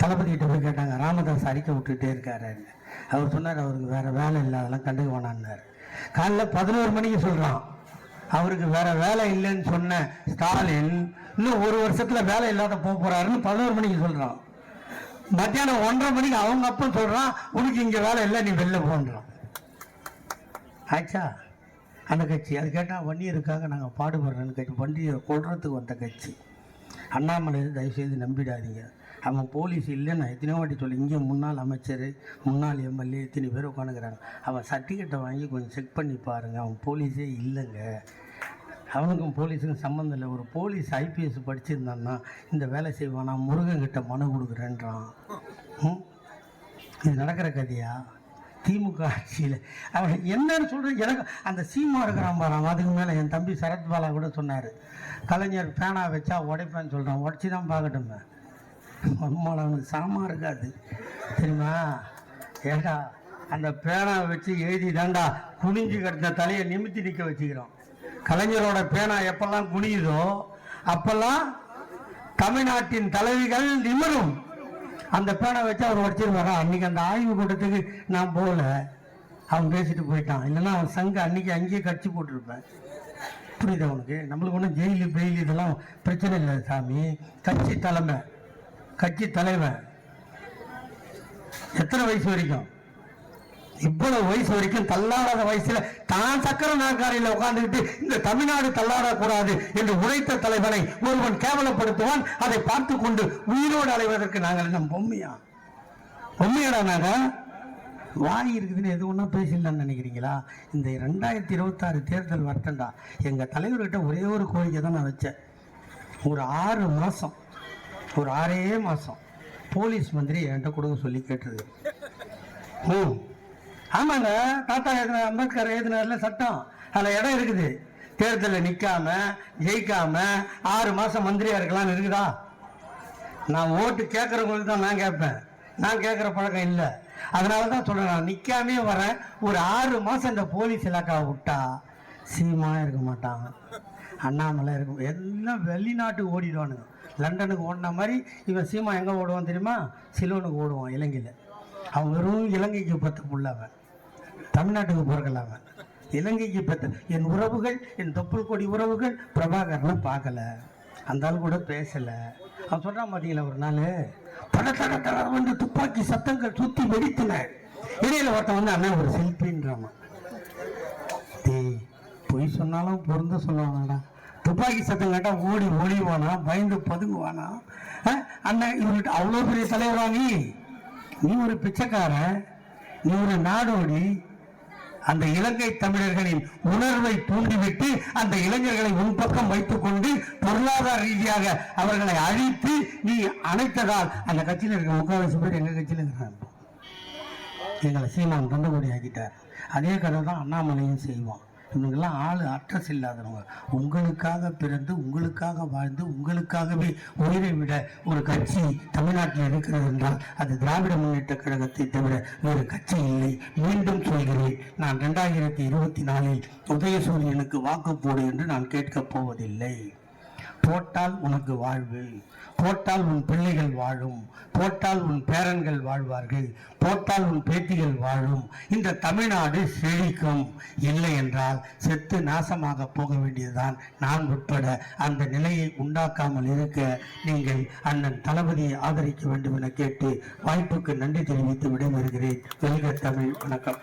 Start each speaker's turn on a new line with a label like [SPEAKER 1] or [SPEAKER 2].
[SPEAKER 1] தளபதி கிட்ட போய் கேட்டாங்க ராமதாஸ் அறிக்கை விட்டுட்டே இருக்காரு அவர் சொன்னார் அவருக்கு வேற வேலை இல்லை அதெல்லாம் கண்டுக்க வேணான்னாரு காலைல பதினோரு மணிக்கு சொல்றான் அவருக்கு வேற வேலை இல்லைன்னு சொன்ன ஸ்டாலின் இன்னும் ஒரு வருஷத்துல வேலை இல்லாத போக போறாருன்னு பதினோரு மணிக்கு சொல்றான். மத்தியானம் ஒன்றரை மணிக்கு அவங்க அப்பன் சொல்றான் உனக்கு இங்க வேலை இல்லை நீ வெளில போன்றான். ஆச்சா அந்த கட்சி. அது கேட்டால் வன்னியருக்காக நாங்கள் பாடுபடுறோன்னு கட்சி வண்டியை கொள்றதுக்கு வந்த கட்சி. அண்ணாமலை தயவுசெய்து நம்பிடாதீங்க. அவன் போலீஸ் இல்லைன்னு நான் எத்தனையோ வாட்டி சொல்லி இங்கே முன்னாள் அமைச்சர் முன்னாள் எம்எல்ஏ இத்தனை பேர் உட்காந்துக்கிறாங்க. அவன் சர்டிஃபிகேட்டை வாங்கி கொஞ்சம் செக் பண்ணி பாருங்கள் அவன் போலீஸே இல்லைங்க. அவனுக்கும் போலீஸுக்கும் சம்மந்தம் இல்லை. ஒரு போலீஸ் ஐபிஎஸ் படிச்சிருந்தான்னா இந்த வேலை செய்வான்? முருகன் கிட்டே மனு கொடுக்குறேன்றான். இது நடக்கிற கதையா? திமுக ஆட்சியில். அவன் என்னன்னு சொல்கிறது எனக்கு அந்த சீமா இருக்கிறான் பாரு அதுக்கு மேலே என் தம்பி சரத்பாலா கூட சொன்னார். கலைஞர் பேனா வச்சா உடைப்பேன்னு சொல்கிறான் உடச்சி தான் பார்க்கட்டுமே. அம்மாவில் அவனுக்கு சாமா இருக்காது. தெரியுமா? ஏண்டா அந்த பேனா வச்சு எழுதி தாண்டா குனிஞ்சு கிடந்த தலையை நிமித்தி நிற்க வச்சுக்கிறோம் கலைஞரோட பேனா எப்பெல்லாம் குனியுதோ அப்பெல்லாம் தமிழ்நாட்டின் தலைவிகள் நிமிரும். அந்த பேனை வச்சு அவர் உடச்சிருவாரா அன்னைக்கு அந்த ஆய்வு கூட்டத்துக்கு நான் போகல. அவன் பேசிட்டு போயிட்டான். இல்லைன்னா அவன் சங்க அன்னைக்கு அங்கேயே கட்சி போட்டிருப்பேன். புரியுது அவனுக்கு நம்மளுக்கு ஒன்றும் ஜெயிலு பெயில் இதெல்லாம் பிரச்சனை இல்லை சாமி. கட்சி தலைமை. கட்சி தலைவன் எத்தனை வயசு வரைக்கும்? இவ்வளவு வயசு வரைக்கும் தள்ளாடாத வயசுல தான் சக்கர நாற்காலியில் உட்கார்ந்துக்கிட்டு இந்த தமிழ்நாடு தள்ளாடக்கூடாது என்று உழைத்த தலைவனை ஒருவன் கேவலப்படுத்துவான் அதை பார்த்து கொண்டு உயிரோடு அலைவதற்கு நாங்கள் என்ன பொம்மையா? பொம்மையாடா நாங்க? வாய் இருக்குதுன்னு எது ஒன்றா பேசலாம்னு நினைக்கிறீங்களா? இந்த ரெண்டாயிரத்தி இருபத்தாறு தேர்தல் வரட்டண்டா எங்க தலைவர்கிட்ட ஒரே ஒரு கோரிக்கை தான் நான் வச்சேன். ஒரு ஆறு மாசம் ஒரு ஆறே மாசம் போலீஸ் மந்திரி என்கிட்ட கொடுக்க சொல்லி கேட்டது. ம். ஆமாங்க தாத்தா எழுதின அம்பேத்கர் எழுதினார்ல சட்டம். அதில் இடம் இருக்குது. தேர்தலில் நிற்காம ஜெயிக்காம ஆறு மாதம் மந்திரியா இருக்கலாம்னு இருக்குதா? நான் ஓட்டு கேட்குறவங்களுக்கு தான் நான் கேட்பேன். நான் கேட்குற பழக்கம் இல்லை. அதனால தான் சொல்கிறேன் நான் நிற்காமே வரேன். ஒரு ஆறு மாதம் இந்த போலீஸ் இலாக்காவை விட்டா சீமா இருக்க மாட்டாங்க. அண்ணாமலை இருக்கும். எல்லாம் வெளிநாட்டுக்கு ஓடிடுவானுங்க. லண்டனுக்கு ஓடின மாதிரி இவன் சீமா எங்கே ஓடுவான் தெரியுமா? சிலோனுக்கு ஓடுவான் இலங்கையில். அவன் வெறும் இலங்கைக்கு பத்து புள்ளவன் தமிழ்நாட்டுக்கு பிறக்கல அவன் இலங்கைக்கு பத்து என் உறவுகள் என் தொப்புள் கொடி உறவுகள் பிரபாகரனை பார்க்கல. அந்த ஆள் கூட பேசலை. அவன் சொல்கிறான் பார்த்தீங்களா ஒரு நாள் தட தட தட வந்து துப்பாக்கி சத்தங்கள் சுத்தி வெடித்தன இடையில ஒருத்தன் வந்து அண்ணன் ஒரு செல்ஃபின்றான் டேய் பொய் சொன்னாலும் பொருந்த சொல்லுவாங்கடா. துப்பாக்கி சத்தம் கேட்டால் ஓடி ஒளிவானா பயந்து பதுங்குவானா? அண்ணன் இவர்கிட்ட அவ்வளோ பெரிய தலைவரா நீ? நீ ஒரு பிச்சைக்காரன் நீ ஒரு நாடோடி அந்த இலங்கை தமிழர்களின் உணர்வை தூண்டிவிட்டு அந்த இளைஞர்களை உன் பக்கம் வைத்துக் கொண்டு பொருளாதார ரீதியாக அவர்களை அழித்து நீ அணைத்ததால் அந்த கட்சியில் இருக்கிற முக்கால்வாசி பேர் எங்க கட்சியில் இருக்கிறாங்க? எங்களை சீமான் தந்தபடி ஆக்கிட்டார். அதே கதை தான் அண்ணாமலையும் செய்வான். இவங்கெல்லாம் ஆள் அட்ரஸ் இல்லாதவங்க. உங்களுக்காக பிறந்து உங்களுக்காக வாழ்ந்து உங்களுக்காகவே உயிரை விட ஒரு கட்சி தமிழ்நாட்டில் இருக்கிறது என்றால் அது திராவிட முன்னேற்ற கழகத்தை தவிர வேறு கட்சி இல்லை. மீண்டும் சொல்கிறேன் நான் ரெண்டாயிரத்தி இருபத்தி நாலில் உதயசூரியனுக்கு வாக்கு போடு என்று நான் கேட்கப் போவதில்லை. போட்டால் உனக்கு வாழ்வு போட்டால் உன் பிள்ளைகள் வாழும் போட்டால் உன் பேரன்கள் வாழ்வார்கள் போட்டால் உன் பேத்திகள் வாழும். இந்த தமிழ்நாடு செழிக்கும். இல்லை என்றால் செத்து நாசமாக போக வேண்டியதுதான். நான் உட்பட அந்த நிலையை உண்டாக்காமல் இருக்க நீங்கள் அண்ணன் தளபதியை ஆதரிக்க வேண்டும் என கேட்டு வாய்ப்புக்கு நன்றி தெரிவித்து விடைபெறுகிறேன். வெல்க தமிழ் வணக்கம்.